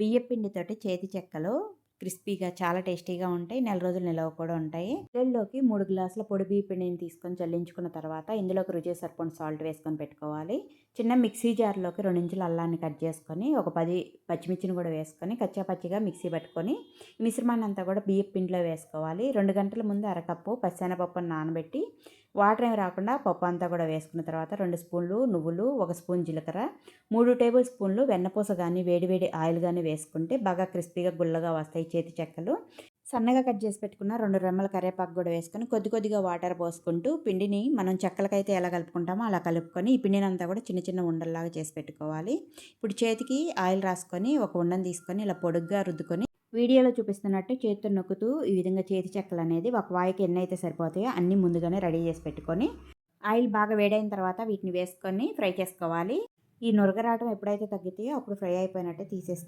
బియ్యపిండితోటి చేతి చెక్కలు క్రిస్పీగా చాలా టేస్టీగా ఉంటాయి. నెల రోజులు నిలవ కూడా ఉంటాయి. ఇళ్ళలోకి మూడు గ్లాసుల పొడి బియ్య పిండిని తీసుకొని చల్లించుకున్న తర్వాత ఇందులోకి రుచి సరిపోయిన సాల్ట్ వేసుకొని పెట్టుకోవాలి. చిన్న మిక్సీ జార్లోకి రెండు ఇంచుల అల్లాన్ని కట్ చేసుకొని ఒక పది పచ్చిమిర్చిని కూడా వేసుకొని కచ్చాపచ్చిగా మిక్సీ పట్టుకొని మిశ్రమాన్ని అంతా కూడా బియ్య పిండిలో వేసుకోవాలి. రెండు గంటల ముందు అరకప్పు పచ్చనపప్పును నానబెట్టి వాటర్ ఏమి రాకుండా పప్పు అంతా కూడా వేసుకున్న తర్వాత రెండు స్పూన్లు నువ్వులు ఒక స్పూన్ జీలకర్ర మూడు టేబుల్ స్పూన్లు వెన్నపూస కానీ వేడివేడి ఆయిల్ కానీ వేసుకుంటే బాగా క్రిస్పీగా గుల్లగా వస్తాయి చేతి చెక్కలు. సన్నగా కట్ చేసి పెట్టుకున్న రెండు రెమ్మల కరివేపాకు కూడా వేసుకొని కొద్ది కొద్దిగా వాటర్ పోసుకుంటూ పిండిని మనం చెక్కలకైతే ఎలా కలుపుకుంటామో అలా కలుపుకొని ఈ పిండిని అంతా కూడా చిన్న చిన్న ఉండల్లాగా చేసి పెట్టుకోవాలి. ఇప్పుడు చేతికి ఆయిల్ రాసుకొని ఒక ఉండని తీసుకొని ఇలా పొడుగ్గా రుద్దుకొని వీడియోలో చూపిస్తున్నట్టు చేతితో నొక్కుతూ ఈ విధంగా చేతి చెక్కలు అనేది ఒక వాయికి ఎన్ని అయితే సరిపోతాయో అన్నీ ముందుగానే రెడీ చేసి పెట్టుకొని ఆయిల్ బాగా వేడైన తర్వాత వీటిని వేసుకొని ఫ్రై చేసుకోవాలి. ఈ నురగరాటం ఎప్పుడైతే తగ్గుతాయో అప్పుడు ఫ్రై అయిపోయినట్టే తీసేసుకోవాలి.